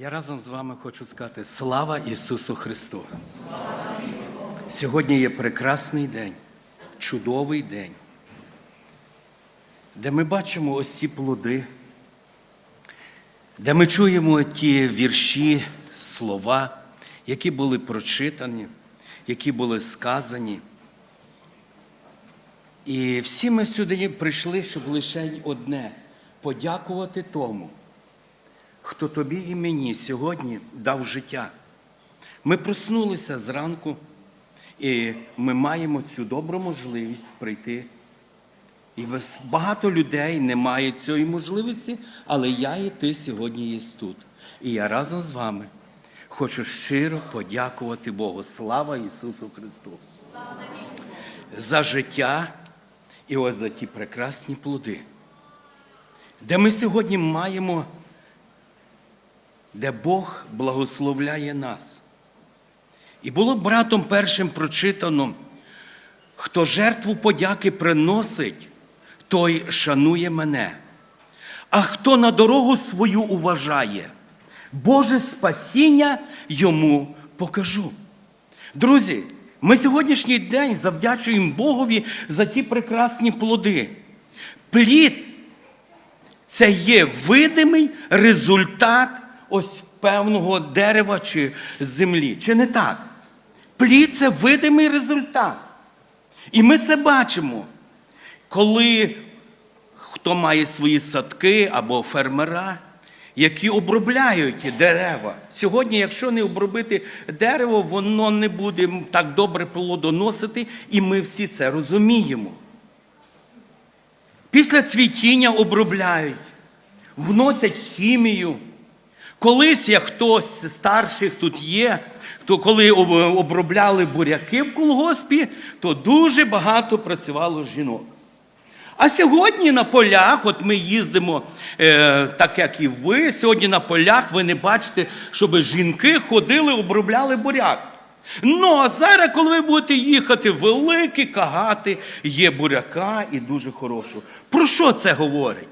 Я разом з вами хочу сказати слава Ісусу Христу. Сьогодні є прекрасний день, чудовий день, де ми бачимо ось ці плоди, де ми чуємо ті вірші, слова, які були прочитані, які були сказані. І всі ми сюди прийшли, щоб лише одне подякувати тому, хто тобі і мені сьогодні дав життя. Ми проснулися зранку, і ми маємо цю добру можливість прийти. І багато людей не мають цієї можливості, але я і ти сьогодні є тут. І я разом з вами хочу щиро подякувати Богу. Слава Ісусу Христу! За життя і ось за ті прекрасні плоди, де ми сьогодні маємо де Бог благословляє нас. І було братом першим прочитано, хто жертву подяки приносить, той шанує мене. А хто на дорогу свою уважає, Боже спасіння йому покажу. Друзі, ми сьогоднішній день завдячуємо Богові за ті прекрасні плоди. Плід це є видимий результат ось певного дерева чи землі. Чи не так? Плід це видимий результат. І ми це бачимо, коли хто має свої садки або фермера, які обробляють дерева. Сьогодні, якщо не обробити дерево, воно не буде так добре плодоносити, і ми всі це розуміємо. Після цвітіння обробляють, вносять хімію. Колись, як хтось з старших тут є, то коли обробляли буряки в колгоспі, то дуже багато працювало жінок. А сьогодні на полях, от ми їздимо, е, так як і ви, сьогодні на полях ви не бачите, щоб жінки ходили, обробляли буряк. Ну, а зараз, коли ви будете їхати, великі кагати, є буряка і дуже хорошого. Про що це говорить?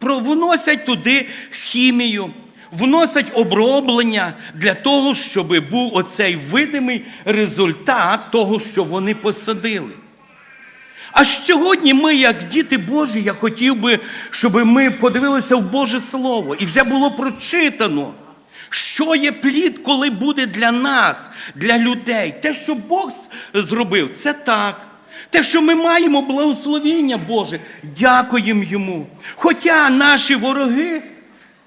Вносять туди хімію, вносять оброблення для того, щоб був оцей видимий результат того, що вони посадили. Аж сьогодні ми, як діти Божі, я хотів би, щоб ми подивилися в Боже Слово, і вже було прочитано, що є плід, коли буде для нас, для людей. Те, що Бог зробив, це так. Те, що ми маємо благословіння Боже, дякуємо Йому. Хоча наші вороги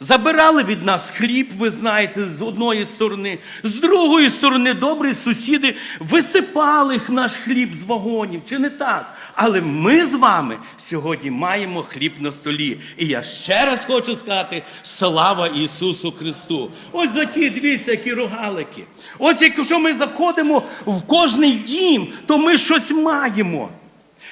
Забирали від нас хліб, ви знаєте, з одної сторони, з другої сторони, добрі сусіди висипали наш хліб з вагонів, чи не так? Але ми з вами сьогодні маємо хліб на столі. І я ще раз хочу сказати: слава Ісусу Христу! Ось за ті, дивіться, які рогалики. Ось якщо ми заходимо в кожний дім, то ми щось маємо.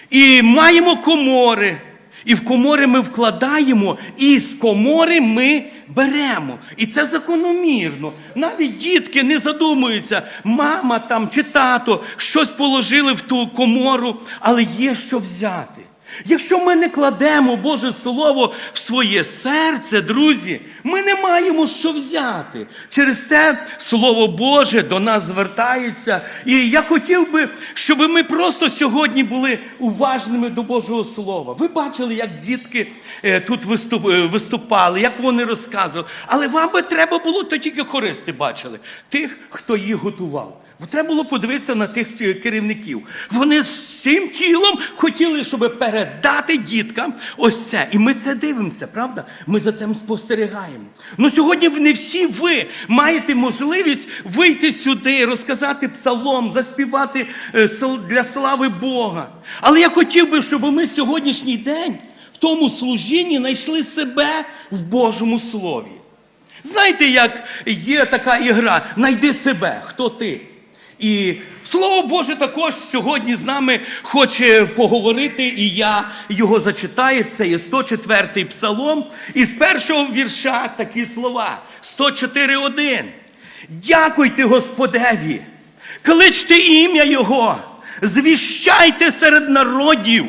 І маємо комори. І в комори ми вкладаємо, і з комори ми беремо. І це закономірно. Навіть дітки не задумуються, мама там чи тато щось положили в ту комору, але є що взяти. Якщо ми не кладемо Боже Слово в своє серце, друзі, ми не маємо що взяти. Через те Слово Боже до нас звертається. І я хотів би, щоб ми просто сьогодні були уважними до Божого Слова. Ви бачили, як дітки е, тут е, виступали, як вони розказували. Але вам би треба було, то тільки хористи бачили, тих, хто їх готував. Треба було подивитися на тих е, керівників. Вони всім тілом хотіли, щоб передати діткам ось це. І ми це дивимося, правда? Ми за цим спостерігаємо. Ну сьогодні не всі ви маєте можливість вийти сюди, розказати псалом, заспівати е, для слави Бога. Але я хотів би, щоб ми сьогоднішній день в тому служінні знайшли себе в Божому Слові. Знаєте, як є така ігра Найди себе, хто ти. І Слово Боже також сьогодні з нами хоче поговорити, і я його зачитаю. Це є 104-й псалом. І з першого вірша такі слова: 104.1. Дякуйте Господеві, кличте ім'я Його, звіщайте серед народів,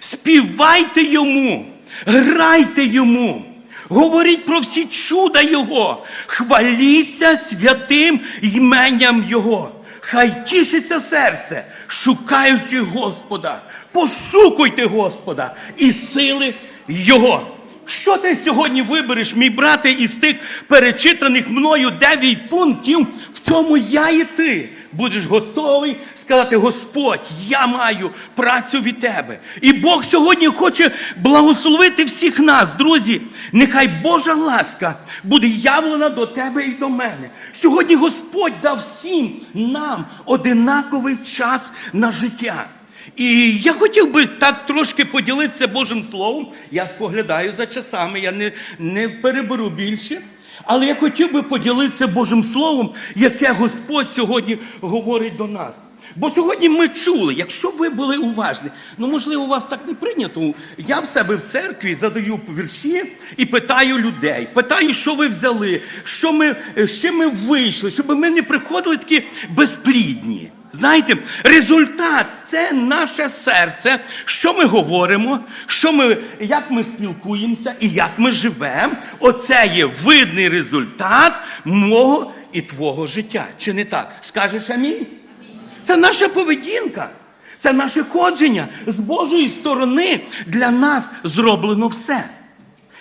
співайте йому, грайте йому. Говоріть про всі чуда Його, хваліться святим іменням Його. Хай тішиться серце, шукаючи Господа. Пошукуйте Господа і сили Його. Що ти сьогодні вибереш, мій брате, із тих перечитаних мною дев'ять пунктів, в чому я і ти будеш готовий сказати: Господь, я маю працю від тебе. І Бог сьогодні хоче благословити всіх нас, друзі. Нехай Божа ласка буде явлена до тебе і до мене. Сьогодні Господь дав всім нам одинаковий час на життя. І я хотів би так трошки поділитися Божим Словом. Я споглядаю за часами, я не, не переберу більше. Але я хотів би поділитися Божим Словом, яке Господь сьогодні говорить до нас. Бо сьогодні ми чули, якщо ви були уважні, ну можливо, у вас так не прийнято. Я в себе в церкві задаю вірші і питаю людей, питаю, що ви взяли, що ми, з чим ми вийшли, щоб ми не приходили такі безплідні. Знаєте, результат це наше серце, що ми говоримо, що ми, як ми спілкуємося і як ми живемо. Оце є видний результат мого і твого життя. Чи не так? Скажеш амінь? Це наша поведінка, це наше ходження. З Божої сторони для нас зроблено все.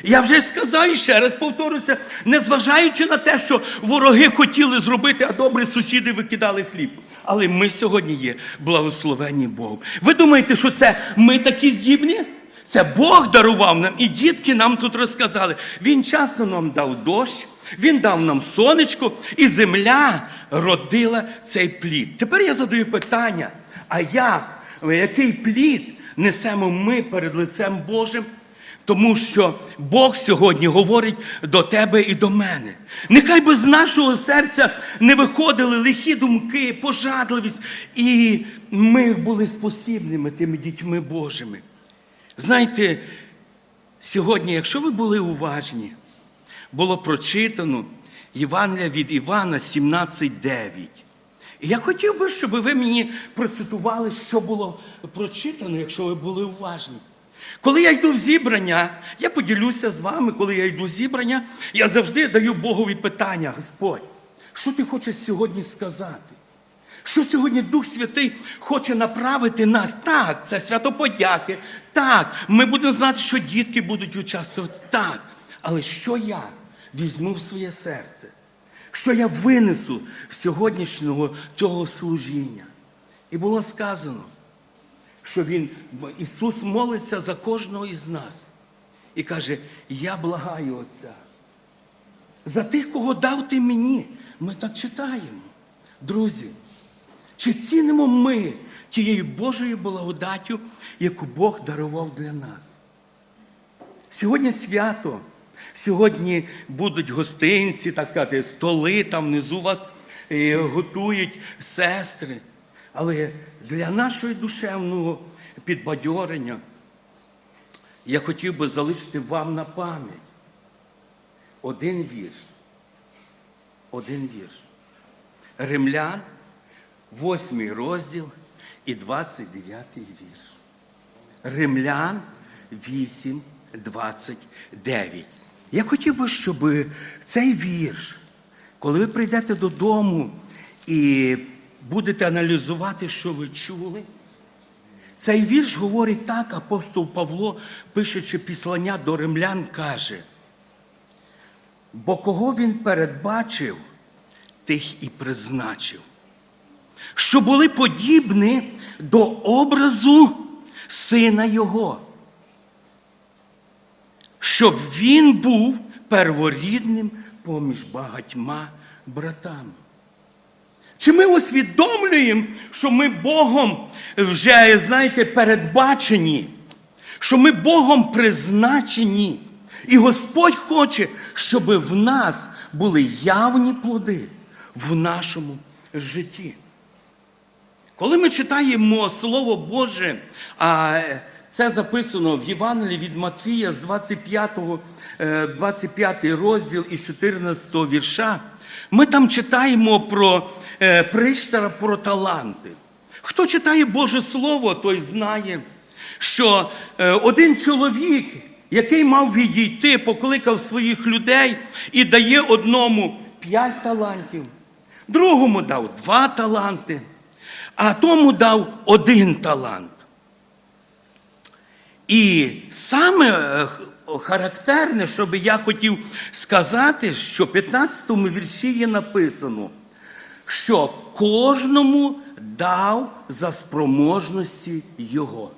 Я вже сказав і ще раз повторюся, незважаючи на те, що вороги хотіли зробити, а добрі сусіди викидали хліб. Але ми сьогодні є благословенні Богом. Ви думаєте, що це ми такі здібні? Це Бог дарував нам, і дітки нам тут розказали. Він часто нам дав дощ, він дав нам сонечко, і земля родила цей плід. Тепер я задаю питання: а як, який плід несемо ми перед лицем Божим? Тому що Бог сьогодні говорить до тебе і до мене. Нехай би з нашого серця не виходили лихі думки, пожадливість, і ми були спосібними тими дітьми Божими. Знаєте, сьогодні, якщо ви були уважні, було прочитано Євангелія від Івана 17.9. І я хотів би, щоб ви мені процитували, що було прочитано, якщо ви були уважні. Коли я йду в зібрання, я поділюся з вами, коли я йду в зібрання, я завжди даю Богові питання, Господь, що ти хочеш сьогодні сказати? Що сьогодні Дух Святий хоче направити нас? Так, це свято подяки. Так, ми будемо знати, що дітки будуть участвувати. Так. Але що я візьму в своє серце? Що я винесу з сьогоднішнього цього служіння? І було сказано, що він, Ісус молиться за кожного із нас і каже: Я благаю Отця. За тих, кого дав ти мені. Ми так читаємо. Друзі, чи цінимо ми тією Божою благодаттю, яку Бог дарував для нас? Сьогодні свято, сьогодні будуть гостинці, так сказати, столи там внизу вас е, готують сестри. Але для нашого душевного підбадьорення я хотів би залишити вам на пам'ять один вірш. Один вірш. Римлян, 8 розділ і 29 вірш. Римлян 8, 29. Я хотів би, щоб цей вірш, коли ви прийдете додому і будете аналізувати, що ви чули, цей вірш говорить так, апостол Павло, пишучи післання до римлян, каже, бо кого він передбачив, тих і призначив, що були подібні до образу сина Його, щоб він був перворідним поміж багатьма братами. Чи ми усвідомлюємо, що ми Богом вже, знаєте, передбачені, що ми Богом призначені, і Господь хоче, щоб в нас були явні плоди в нашому житті. Коли ми читаємо Слово Боже, це записано в Євангелії від Матвія з 25, е, 25 розділ і 14 вірша, ми там читаємо про е, приштара про таланти. Хто читає Боже Слово, той знає, що е, один чоловік, який мав відійти, покликав своїх людей і дає одному п'ять талантів, другому дав два таланти, а тому дав один талант. І саме е, характерне, що би я хотів сказати, що в 15 вірші є написано, що кожному дав за спроможності його.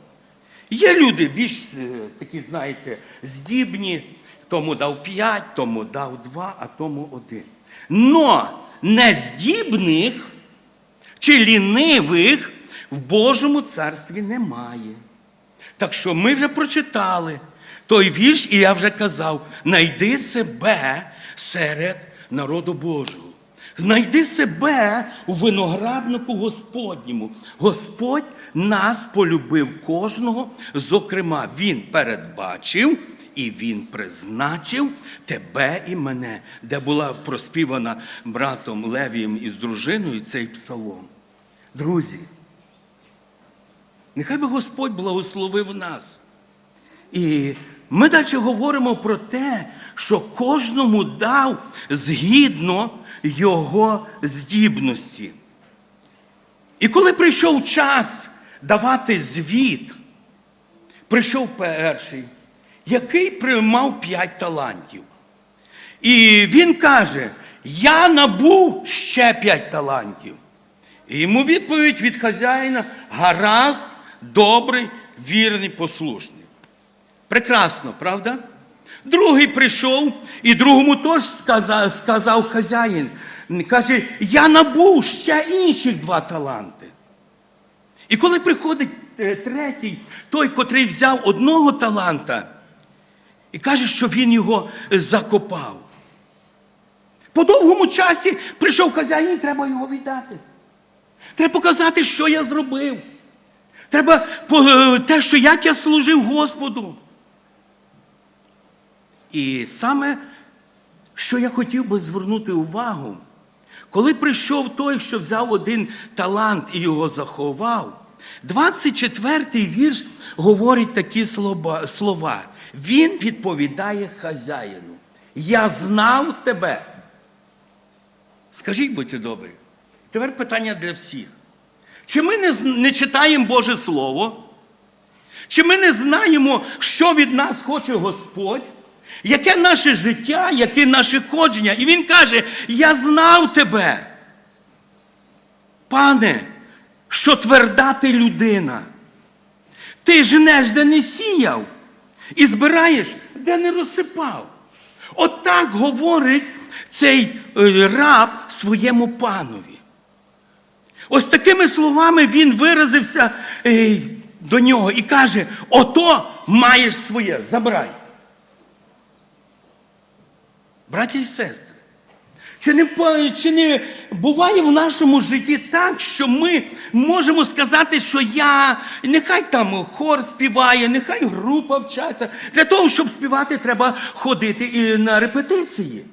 Є люди більш е, такі, знаєте, здібні, тому дав п'ять, тому дав два, а тому один. Но нездібних чи лінивих в Божому царстві немає. Так що ми вже прочитали той вірш, і я вже казав: знайди себе серед народу Божого. Знайди себе у винограднику Господньому. Господь нас полюбив кожного. Зокрема, Він передбачив і Він призначив тебе і мене, де була проспівана братом Левієм із дружиною цей псалом. Друзі, Нехай би Господь благословив нас. І ми далі говоримо про те, що кожному дав згідно його здібності. І коли прийшов час давати звіт, прийшов перший, який приймав п'ять талантів. І він каже: Я набув ще п'ять талантів. І йому відповідь від хазяїна гаразд, добрий, вірний, послушний. Прекрасно, правда? Другий прийшов, і другому теж сказав, сказав хазяїн. Каже, я набув ще інших два таланти. І коли приходить е, третій, той, котрий взяв одного таланта, і каже, що він його закопав. По довгому часі прийшов хазяїн, і треба його віддати. Треба показати, що я зробив. Треба е, те, що як я служив Господу. І саме, що я хотів би звернути увагу, коли прийшов той, що взяв один талант і його заховав, 24-й вірш говорить такі слова- слова. Він відповідає хазяїну. Я знав тебе. Скажіть, будьте добрі. Тепер питання для всіх. Чи ми не, не читаємо Боже Слово? Чи ми не знаємо, що від нас хоче Господь? Яке наше життя, яке наше ходження? І Він каже: Я знав тебе. Пане, що тверда ти людина. Ти жнеш, де не сіяв, і збираєш, де не розсипав. Отак говорить цей е, раб своєму панові. Ось такими словами він виразився е, до нього і каже: ото маєш своє, забирай. Браті і сестри, чи не, чи не буває в нашому житті так, що ми можемо сказати, що я, нехай там хор співає, нехай група вчаться. Для того, щоб співати, треба ходити і на репетиції.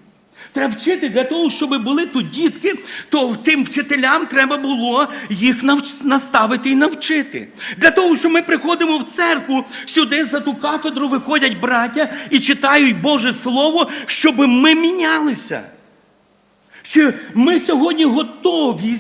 Треба вчити для того, щоб були тут дітки, то тим вчителям треба було їх наставити і навчити. Для того, що ми приходимо в церкву, сюди за ту кафедру виходять браття і читають Боже Слово, щоб ми мінялися. Чи ми сьогодні готові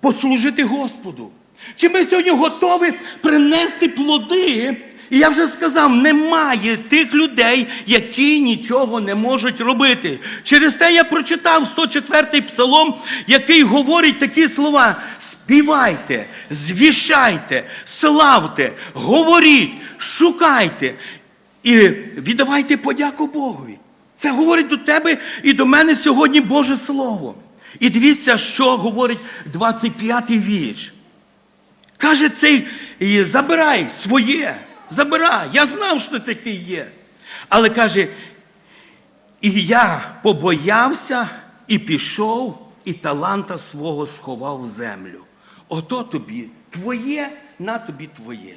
послужити Господу? Чи ми сьогодні готові принести плоди? І я вже сказав, немає тих людей, які нічого не можуть робити. Через те я прочитав 104-й псалом, який говорить такі слова: співайте, звіщайте, славте, говоріть, шукайте і віддавайте подяку Богові. Це говорить до тебе і до мене сьогодні Боже Слово. І дивіться, що говорить 25-й вірш. Каже цей, забирай своє, забирай. Я знав, що це ти є. Але каже, і я побоявся і пішов, і таланта свого сховав в землю. Ото тобі твоє, на тобі твоє.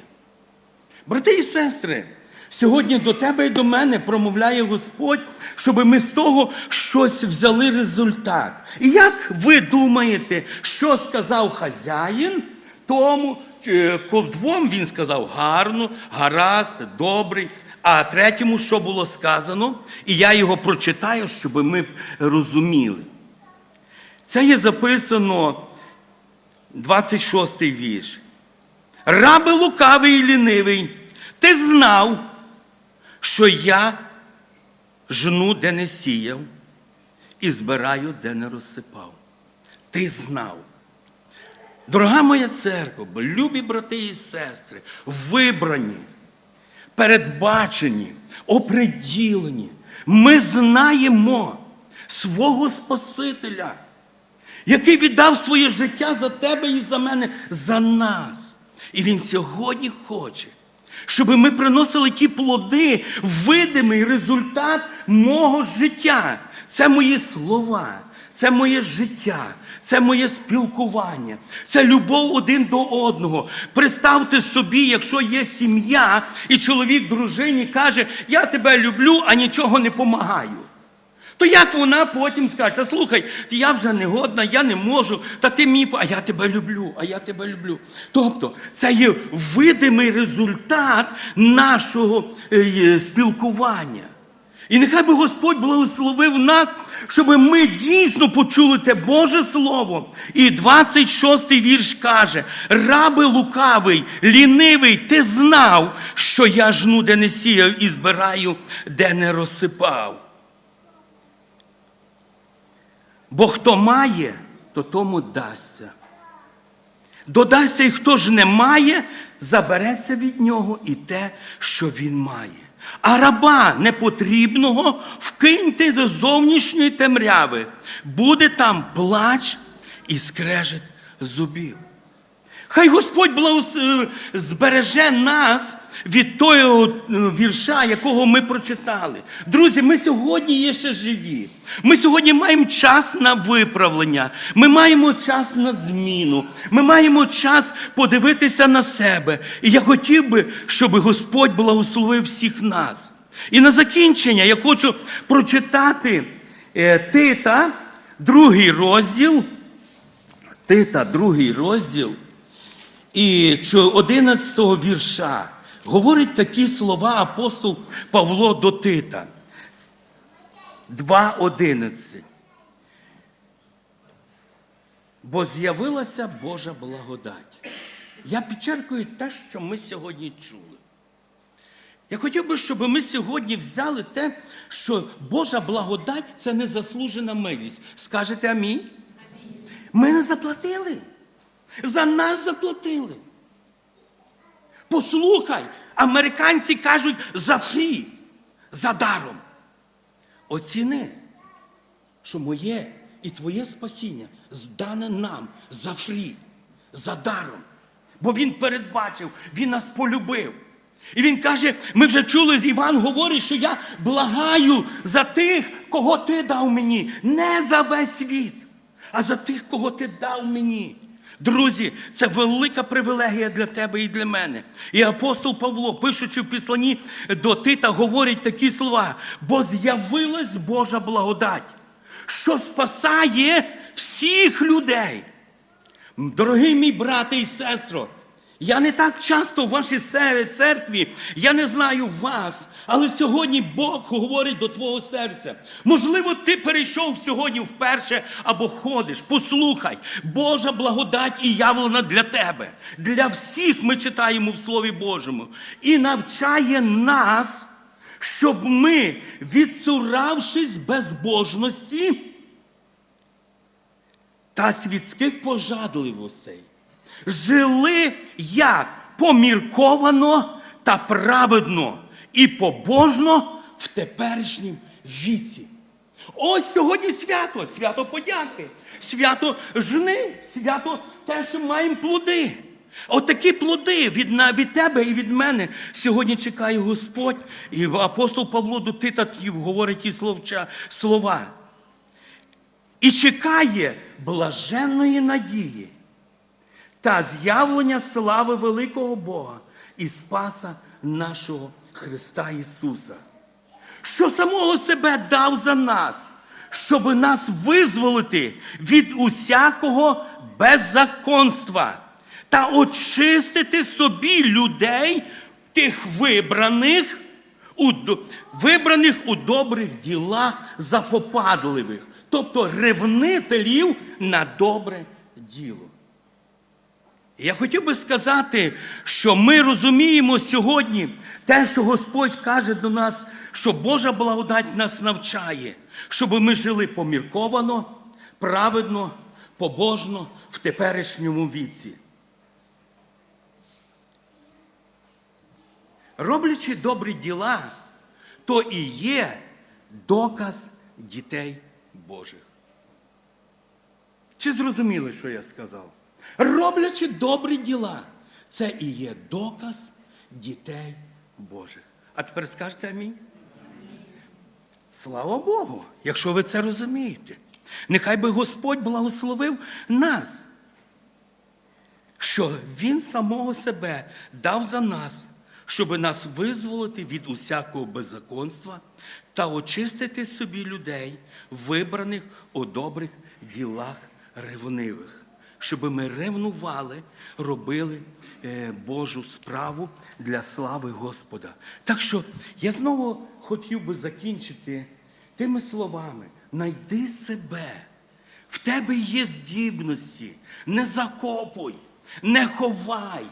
Брати і сестри, сьогодні до тебе і до мене промовляє Господь, щоб ми з того щось взяли результат. І як ви думаєте, що сказав хазяїн тому, е, ко- двом він сказав гарно, гаразд, добрий, А третьому, що було сказано, і я його прочитаю, щоб ми розуміли. Це є записано 26-й вірш. Раби лукавий і лінивий, ти знав, що я жну, де не сіяв, і збираю, де не розсипав. Ти знав. Дорога моя церква, любі брати і сестри, вибрані, передбачені, оприділені, ми знаємо свого Спасителя, який віддав своє життя за тебе і за мене, за нас. І Він сьогодні хоче, щоб ми приносили ті плоди, видимий результат мого життя. Це мої слова, це моє життя, це моє спілкування, це любов один до одного. Представте собі, якщо є сім'я, і чоловік дружині каже, я тебе люблю, а нічого не помагаю. То як вона потім скаже, та слухай, я вже не годна, я не можу, та ти по- а я тебе люблю, а я тебе люблю. Тобто це є видимий результат нашого е, спілкування. І нехай би Господь благословив нас, щоб ми дійсно почули те Боже Слово. І 26-й вірш каже: раби лукавий, лінивий, ти знав, що я жну, де не сіяв, і збираю, де не розсипав. Бо хто має, то тому дасться. Додасться, і хто ж не має, забереться від нього і те, що він має. А раба непотрібного вкиньте до зовнішньої темряви, буде там плач і скрежет зубів. Хай Господь благос... е, збереже нас від того е, вірша, якого ми прочитали. Друзі, ми сьогодні є ще живі. Ми сьогодні маємо час на виправлення, ми маємо час на зміну, ми маємо час подивитися на себе. І я хотів би, щоб Господь благословив всіх нас. І на закінчення я хочу прочитати е, Тита, другий розділ. Тита, другий розділ. І 11 вірша говорить такі слова апостол Павло до Тита. 2.11. Бо з'явилася Божа благодать. Я підчеркую те, що ми сьогодні чули. Я хотів би, щоб ми сьогодні взяли те, що Божа благодать це незаслужена милість. Скажете амінь? Ми не заплатили. За нас заплатили. Послухай, американці кажуть за фрі, за даром. Оціни, що моє і твоє спасіння здане нам за фрі, за даром. Бо він передбачив, він нас полюбив. І він каже: ми вже чули, Іван говорить, що я благаю за тих, кого ти дав мені, не за весь світ, а за тих, кого ти дав мені. Друзі, це велика привілегія для тебе і для мене. І апостол Павло, пишучи в післанні до Тита, говорить такі слова: бо з'явилась Божа благодать, що спасає всіх людей. Дорогий мій брате і сестро, я не так часто в вашій церкві, я не знаю вас, але сьогодні Бог говорить до твого серця. Можливо, ти перейшов сьогодні вперше або ходиш. Послухай, Божа благодать і явлена для тебе. Для всіх ми читаємо в Слові Божому. І навчає нас, щоб ми, відсуравшись безбожності, та світських пожадливостей. Жили як помірковано та праведно і побожно в теперішнім віці. Ось сьогодні свято, свято подяки, свято жни, свято те, що маємо плоди. Отакі плоди від, від тебе і від мене сьогодні чекає Господь. І апостол Павло до Тита ті говорить ті слова і чекає блаженної надії та з'явлення слави великого Бога і Спаса нашого Христа Ісуса, що самого себе дав за нас, щоб нас визволити від усякого беззаконства та очистити собі людей, тих вибраних вибраних у добрих ділах запопадливих, тобто ревнителів на добре діло. Я хотів би сказати, що ми розуміємо сьогодні те, що Господь каже до нас, що Божа благодать нас навчає, щоб ми жили помірковано, праведно, побожно в теперішньому віці. Роблячи добрі діла, то і є доказ дітей Божих. Чи зрозуміли, що я сказав? Роблячи добрі діла, це і є доказ дітей Божих. А тепер скажете амінь. Слава Богу, якщо ви це розумієте. Нехай би Господь благословив нас, що Він самого себе дав за нас, щоб нас визволити від усякого беззаконства та очистити собі людей, вибраних у добрих ділах ревнивих, щоб ми ревнували, робили е, Божу справу для слави Господа. Так що я знову хотів би закінчити тими словами: найди себе. В тебе є здібності, не закопуй, не ховай,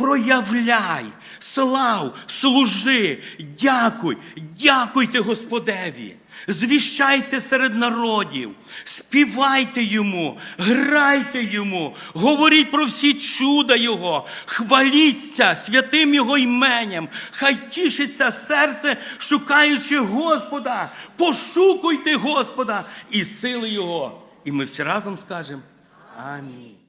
проявляй, слав, служи, дякуй, дякуйте Господеві. Звіщайте серед народів, співайте йому, грайте йому, говоріть про всі чуда Його, хваліться святим Його іменем, хай тішиться серце, шукаючи Господа, пошукуйте Господа і сили Його. І ми всі разом скажемо Амінь.